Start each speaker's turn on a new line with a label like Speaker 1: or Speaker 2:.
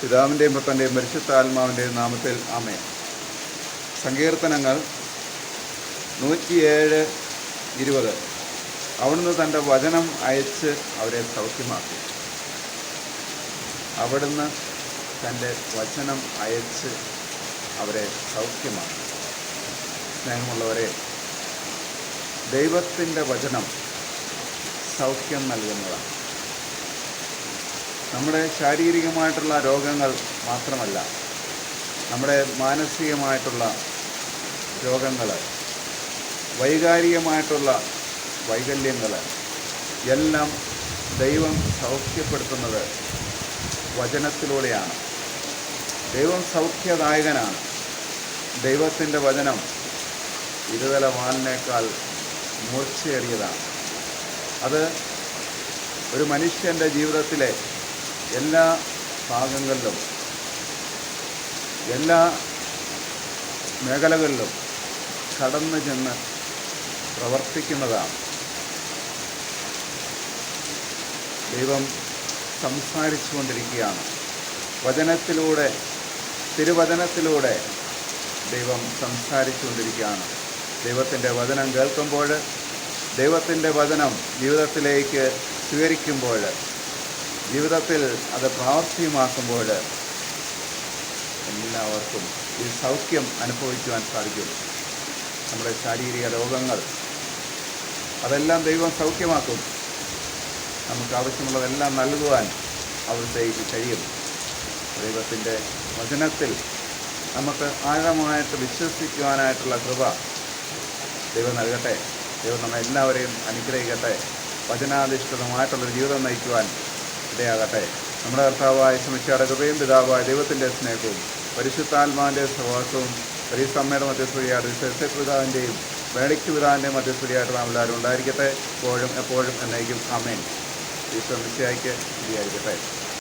Speaker 1: പിതാവിന്റെയും പുത്രന്റെയും പരിശുദ്ധാത്മാവിന്റെയും നാമത്തിൽ അമേ സങ്കീർത്തനങ്ങൾ നൂറ്റിയേഴ് ഇരുപത്. അവിടുന്ന് തന്റെ വചനം അയച്ച് അവരെ സൗഖ്യമാക്കി. അവിടുന്ന് തന്റെ വചനം അയച്ച് അവരെ സൗഖ്യമാക്കി. സ്നേഹമുള്ളവരെ ദൈവത്തിന്റെ വചനം സൗഖ്യം നൽകുന്നതാണ്. നമ്മുടെ ശാരീരികമായിട്ടുള്ള രോഗങ്ങൾ മാത്രമല്ല നമ്മുടെ മാനസികമായിട്ടുള്ള രോഗങ്ങൾ വൈകാരികമായിട്ടുള്ള വൈകല്യങ്ങൾ എല്ലാം ദൈവം സൗഖ്യപ്പെടുത്തുന്നത് വചനത്തിലൂടെയാണ്. ദൈവം സൗഖ്യദായകനാണ്. ദൈവത്തിന്റെ വചനം ഇരുതല വാലിനേക്കാൾ മൂർച്ചയേറിയതാണ്. അത് ഒരു മനുഷ്യന്റെ ജീവിതത്തിലെ എല്ലാ ഭാഗങ്ങളിലും എല്ലാ മേഖലകളിലും കടന്നു ചെന്ന് പ്രവർത്തിക്കുന്നതാണ്. ദൈവം സംസാരിച്ചു കൊണ്ടിരിക്കുകയാണ് വചനത്തിലൂടെ തിരുവചനത്തിലൂടെ ദൈവം സംസാരിച്ചു കൊണ്ടിരിക്കുകയാണ് ദൈവത്തിന്റെ വചനം കേൾക്കുമ്പോൾ ദൈവത്തിന്റെ വചനം ജീവിതത്തിലേക്ക് സ്വീകരിക്കുമ്പോൾ ജീവിതത്തിൽ അത് പ്രാവർത്തികമാക്കുമ്പോൾ എല്ലാവർക്കും ഈ സൗഖ്യം അനുഭവിക്കുവാൻ സാധിക്കും. നമ്മുടെ ശാരീരിക രോഗങ്ങൾ അതെല്ലാം ദൈവം സൗഖ്യമാക്കും. നമുക്ക് ആവശ്യമുള്ളതെല്ലാം നൽകുവാൻ അവിടത്തേക്ക് കഴിയും. ദൈവത്തിന്റെ വചനത്തിൽ നമുക്ക് ആഴമായിട്ട് വിശ്വസിക്കുവാനായിട്ടുള്ള കൃപ ദൈവം നൽകട്ടെ. ദൈവം നമ്മെ എല്ലാവരെയും അനുഗ്രഹിക്കട്ടെ. വചനാധിഷ്ഠിതമായിട്ടുള്ളൊരു ജീവിതം നയിക്കുവാൻ ഇടയാകട്ടെ നമ്മുടെ കർത്താവായ ശ്രമിച്ചാടെ കൃപയും പിതാവായ ദൈവത്തിന്റെ സ്നേഹവും പരിശുദ്ധാത്മാവിന്റെ സഹവാസവും പരീസമ്മയുടെ മധ്യസ്ഥതയായിട്ട് വിശേഷപിതാവിന്റെയും വേണിക്ക് പിതാവിന്റെയും മധ്യസ്ഥതയായിട്ട് നാം എല്ലാവരും ഉണ്ടായിരിക്കട്ടെ. എപ്പോഴും എപ്പോഴും എന്നേക്കും. അമേൻ ഈ നിശ്ചയായിക്ക് ഇരിയായിരിക്കട്ടെ